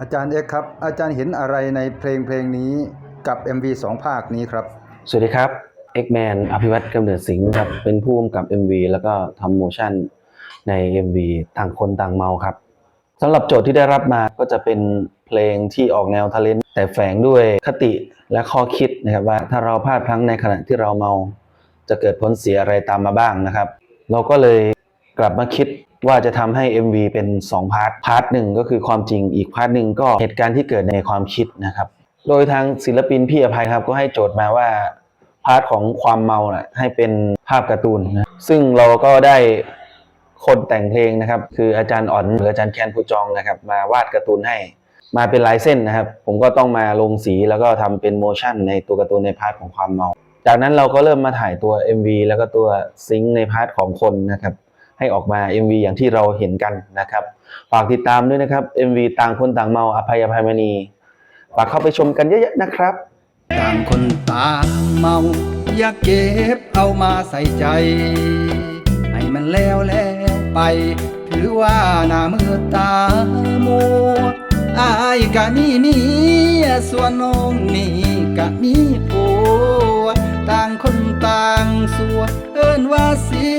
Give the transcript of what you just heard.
อาจารย์เอกครับ อาจารย์เห็นอะไรในเพลงเพลงนี้กับ MV สองภาคนี้ครับ สวัสดีครับ X-Man อภิวัตกำเนิดสิงห์ครับ เป็นผู้กำกับ MV แล้วก็ทำโมชั่นใน MV ต่างคนต่างเมาครับสำหรับโจทย์ที่ได้รับมาก็จะเป็นเพลงที่ออกแนวทะเลนแต่แฝงด้วยคติและข้อคิดนะครับว่าถ้าเราพลาดพลั้งในขณะที่เราเมา จะเกิดผลเสียอะไรตามมาบ้างนะครับ เราก็เลย กลับมาคิดว่าจะทำให้ MV เป็น 2 พาร์ท พาร์ทหนึ่งก็คือความจริง อีกพาร์ทหนึ่งก็เหตุการณ์ที่เกิดในความคิดนะครับ โดยทางศิลปินพี่อภัยครับ ก็ให้โจทย์มาว่า พาร์ทของความเมาน่ะให้เป็นภาพการ์ตูนนะ ซึ่งเราก็ได้คนแต่งเพลงนะครับ คืออาจารย์อ่อนหรืออาจารย์แคนผู้จองนะครับ มาวาดการ์ตูนให้ มาเป็นลายเส้นนะครับ ผมก็ต้องมาลงสีแล้วก็ทำเป็นโมชั่น ในตัวการ์ตูนในพาร์ทของความเมา จากนั้นเราก็เริ่มมาถ่ายตัว MV แล้วก็ตัวซิงค์ในพาร์ทของคนนะครับ ให้ออกมา MV อย่างที่เราเห็นกันนะครับ ฝากติดตามด้วยนะครับ MV ต่างคนต่างเมาอภัยอภัยมณีฝากเข้าไปชมกันเยอะๆนะครับ ต่างคนต่างเมาอย่าเก็บเอามาใส่ใจ ให้มันแล้วแล้วไป ถือว่าหน้ามือตามัวอายกะมีเมียส่วนน้องนี่กะมีผัว ต่างคนต่างสัวเอิ้นว่าเสี